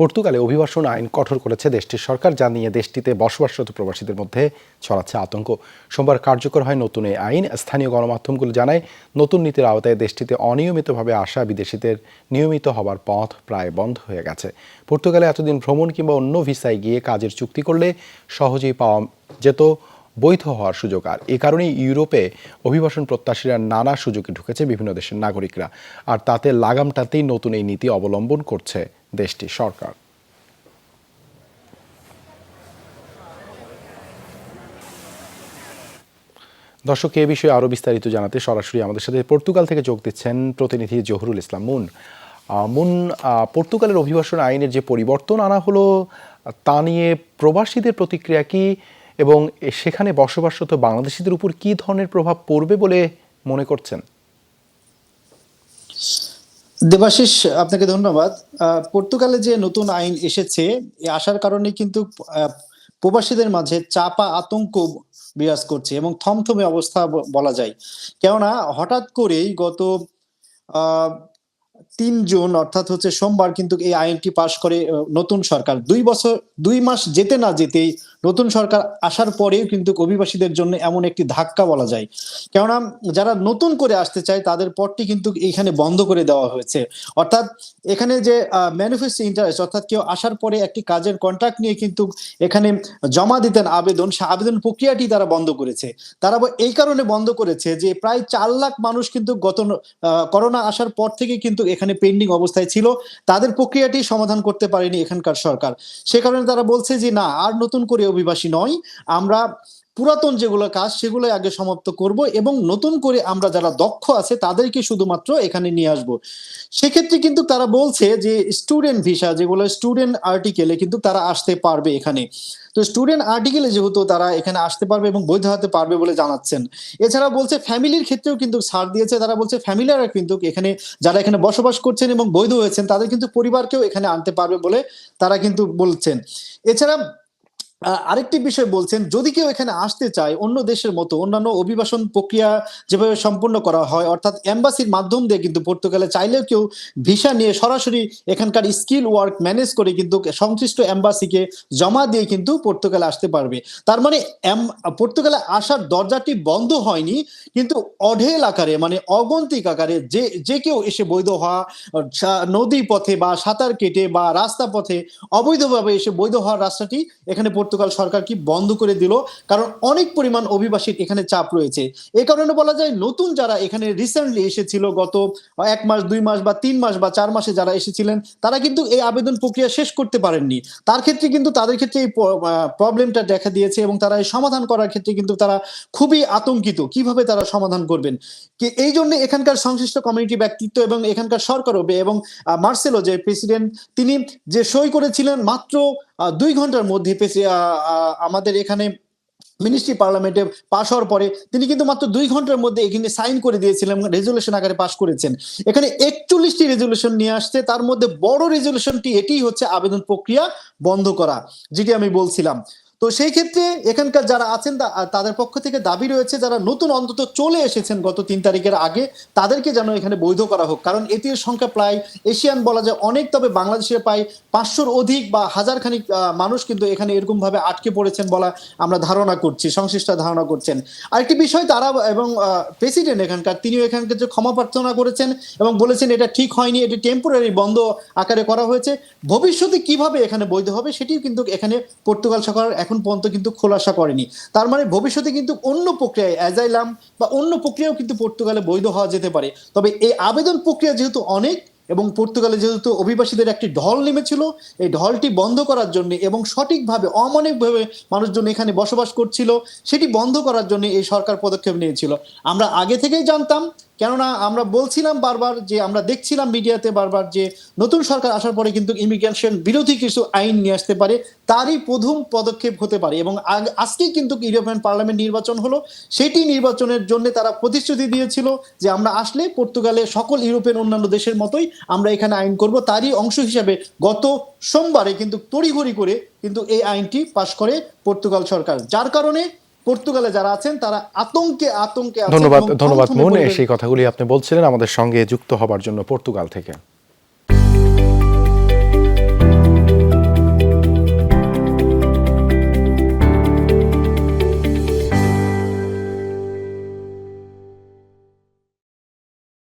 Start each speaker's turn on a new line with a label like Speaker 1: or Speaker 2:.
Speaker 1: পর্তুগালে অভিবাসন আইন কঠোর করেছে দেশটির সরকার, যা নিয়ে দেশটিতে বসবাসরত প্রবাসীদের মধ্যে ছড়াচ্ছে আতঙ্ক। সোমবার কার্যকর হয় নতুন এই আইন। স্থানীয় গণমাধ্যমগুলো জানায়, নতুন নীতির আওতায় দেশটিতে অনিয়মিতভাবে আসা বিদেশিদের নিয়মিত হবার পথ প্রায় বন্ধ হয়ে গেছে। পর্তুগালে এতদিন ভ্রমণ কিংবা অন্য ভিসায় গিয়ে কাজের চুক্তি করলে সহজেই পাওয়া যেত বৈধ হওয়ার সুযোগ। আর এ কারণেই ইউরোপে অভিবাসন প্রত্যাশীরা নানা সুযোগে ঢুকেছে বিভিন্ন দেশের নাগরিকরা। আর তাতে লাগামটাতেই নতুন এই নীতি অবলম্বন করছে দেশটির সরকার। দর্শক, এ বিষয়ে আরও বিস্তারিত জানাতে সরাসরি আমাদের সাথে পর্তুগাল থেকে যোগ দিচ্ছেন প্রতিনিধি জহুরুল ইসলাম মুন। মুন পর্তুগালের অভিবাসন আইনের যে পরিবর্তন আনা হলো, তা নিয়ে প্রবাসীদের প্রতিক্রিয়া কি এবং সেখানে বসবাসরত বাংলাদেশিদের উপর কী ধরনের প্রভাব পড়বে বলে মনে করছেন?
Speaker 2: দেবাশিস, আপনাকে ধন্যবাদ। পর্তুগালে যে নতুন আইন এসেছে আসার কারণে কিন্তু প্রবাসীদের মাঝে চাপা আতঙ্ক বিরাজ করছে এবং থমথমে অবস্থা বলা যায়। কেননা হঠাৎ করেই গত তিন জুন, অর্থাৎ হচ্ছে সোমবার কিন্তু এই আইনটি পাশ করে নতুন সরকার। দুই বছর, দুই মাস যেতে না যেতেই নতুন সরকার আসার পরেও কিন্তু অভিবাসীদের জন্য এমন একটি ধাক্কা বলা যায়। কেননা, যারা নতুন করে আসতে চায়, তাদের পথটি কিন্তু এইখানে বন্ধ করে দেওয়া হয়েছে। অর্থাৎ, এখানে যে ম্যানিফেস্ট ইন্টারেস্ট অর্থাৎ কেউ আসার পরে একটি কাজের কন্ট্রাক্ট নিয়ে কিন্তু এখানে জমা দিতেন আবেদন, সে আবেদন প্রক্রিয়াটি তারা বন্ধ করেছে। তারা এই কারণে বন্ধ করেছে যে, প্রায় চার লাখ মানুষ কিন্তু গত করোনা আসার পর থেকে কিন্তু এখানে পেন্ডিং অবস্থায় ছিল, তাদের প্রক্রিয়াটি সমাধান করতে পারেনি এখানকার সরকার। সে কারণে তারা বলছে যে, না, আর নতুন করে অভিবাসী নয়। আমরা পুরাতন যেগুলো কাজ সেগুলো আগে সমাপ্ত করব এবং নতুন করে আমরা যারা দক্ষ আছে তাদেরকে শুধুমাত্র এখানে নিয়ে আসব। সেক্ষেত্রে কিন্তু তারা বলছে যে স্টুডেন্ট ভিসা যেগুলো স্টুডেন্ট আর্টিকেলে কিন্তু তারা আসতে পারবে এখানে। তো স্টুডেন্ট আর্টিকেলে যেহেতু তারা এখানে আসতে পারবে এবং বৈধ হতে পারবে বলে জানাচ্ছেন। এছাড়া বলছে ফ্যামিলির ক্ষেত্রেও কিন্তু ছাড় দিয়েছে। তারা বলছে ফ্যামিলিরা কিন্তু এখানে যারা এখানে বসবাস করছেন এবং বৈধ হয়েছেন তাদের কিন্তু পরিবারকেও এখানে আনতে পারবে বলে তারা কিন্তু বলছেন। এছাড়া আরেকটি বিষয় বলছেন, যদি কেউ এখানে আসতে চায় অন্য দেশের মতো অন্যান্য অভিবাসন প্রক্রিয়া যেভাবে সম্পন্ন করা হয়, অর্থাৎ এম্বাসির মাধ্যম দিয়ে কিন্তু পর্তুগালে চাইলেও কেউ ভিসা নিয়ে সরাসরি এখানকার স্কিল ওয়ার্ক ম্যানেজ করে কিন্তু সংশ্লিষ্ট এম্বাসিকে জমা দিয়ে কিন্তু পর্তুগালে আসতে পারবে। তার মানে পর্তুগালে আসার দরজাটি বন্ধ হয়নি, কিন্তু অঢেল আকারে মানে অগন্তিক আকারে যে যে কেউ এসে বৈধ হওয়া নদী পথে বা সাঁতার কেটে বা রাস্তা পথে অবৈধভাবে এসে বৈধ হওয়ার রাস্তাটি এখানে পর্তুগাল সরকার কি বন্ধ করে দিল? কারণ অনেক পরিমাণ অভিবাসীর এখানে চাপ রয়েছে। এই কারণে বলা যায় নতুন যারা এখানে রিসেন্টলি এসেছিল গত এক মাস, দুই মাস বা তিন মাস বা চার মাসে যারা এসেছিলেন, তারা কিন্তু এই আবেদন প্রক্রিয়া শেষ করতে পারেননি। তার ক্ষেত্রে কিন্তু তাদের ক্ষেত্রে এই প্রবলেমটা দেখা দিয়েছে এবং তারা এই সমাধান করার ক্ষেত্রে কিন্তু তারা খুবই আতঙ্কিত। কীভাবে তারা সমাধান করবেন? এই জন্য এখানকার সংশ্লিষ্ট কমিউনিটি ব্যক্তিত্ব এবং এখানকার সরকারও এবং মার্সেলো যে প্রেসিডেন্ট তিনি যে সই করেছিলেন মাত্র দুই ঘণ্টার মধ্যে আমাদের এখানে মিনিস্ট্রি পার্লামেন্টে পাশ হওয়ার পরে তিনি কিন্তু মাত্র দুই ঘণ্টার মধ্যে এখানে সাইন করে দিয়েছিলেন রেজুলেশন আকারে পাশ করেছেন। এখানে একচল্লিশটি রেজুলেশন নিয়ে আসছে, তার মধ্যে বড় রেজুলেশনটি এটি হচ্ছে আবেদন প্রক্রিয়া বন্ধ করা, যেটি আমি বলছিলাম। তো সেই ক্ষেত্রে এখানকার যারা আছেন তাদের পক্ষ থেকে দাবি রয়েছে যারা নতুন অন্তত চলে এসেছেন গত তিন তারিখের আগে, তাদেরকে যেন এখানে বৈধ করা হোক। কারণ এটির সংখ্যা প্রায় এশিয়ান বলা যায় অনেক, তবে বাংলাদেশে প্রায় পাঁচশোর অধিক বা হাজার খানিক মানুষ কিন্তু এখানে এরকম ভাবে আটকে পড়েছেন বলা আমরা ধারণা করছি সংশ্লিষ্ট ধারণা করছেন। আরেকটি বিষয়, তারা এবং প্রেসিডেন্ট এখানকার, তিনিও এখানকার যে ক্ষমা প্রার্থনা করেছেন এবং বলেছেন এটা ঠিক হয়নি, এটি টেম্পোরারি বন্ধ আকারে করা হয়েছে। ভবিষ্যতে কীভাবে এখানে বৈধ হবে সেটিও কিন্তু এখানে পর্তুগাল সরকার এখন পর্যন্ত কিন্তু খোলাসা করেনি। তার মানে ভবিষ্যতে কিন্তু অন্য প্রক্রিয়ায় অ্যাজাইলাম বা অন্য প্রক্রিয়াও কিন্তু পর্তুগালে বৈধ হওয়া যেতে পারে। তবে এই আবেদন প্রক্রিয়া যেহেতু অনেক এবং পর্তুগালে যেহেতু অভিবাসীদের একটি ঢল নেমেছিল, এই ঢলটি বন্ধ করার জন্য এবং সঠিকভাবে, অমানবিকভাবে মানুষজন এখানে বসবাস করছিল, সেটি বন্ধ করার জন্য এই সরকার পদক্ষেপ নিয়েছিল। আমরা আগে থেকেই জানতাম কেননা আমরা বলছিলাম বারবার যে, আমরা দেখছিলাম মিডিয়াতে বারবার যে, নতুন সরকার আসার পরে কিন্তু ইমিগ্রেশন বিরোধী কিছু আইন নিয়ে আসতে পারে, তারই প্রথম পদক্ষেপ হতে পারে। এবং আজকেই কিন্তু ইউরোপিয়ান পার্লামেন্ট নির্বাচন হলো। সেটি নির্বাচনের জন্য তারা প্রতিশ্রুতি দিয়েছিল যে, আমরা আসলে পর্তুগালে সকল ইউরোপিয়ান অন্যান্য দেশের মতোই আমরা এখানে আইন করব। তারই অংশ হিসাবে গত সোমবারে কিন্তু তড়িঘড়ি করে কিন্তু এই আইনটি পাশ করে পর্তুগাল সরকার। যার কারণে পর্তুগালে যারা আছেন তারা আতঙ্কে আতঙ্কে
Speaker 1: ধন্যবাদ ধন্যবাদ মনে সেই কথাগুলি আপনি বলছিলেন। আমাদের সঙ্গে যুক্ত হবার জন্য পর্তুগাল থেকে।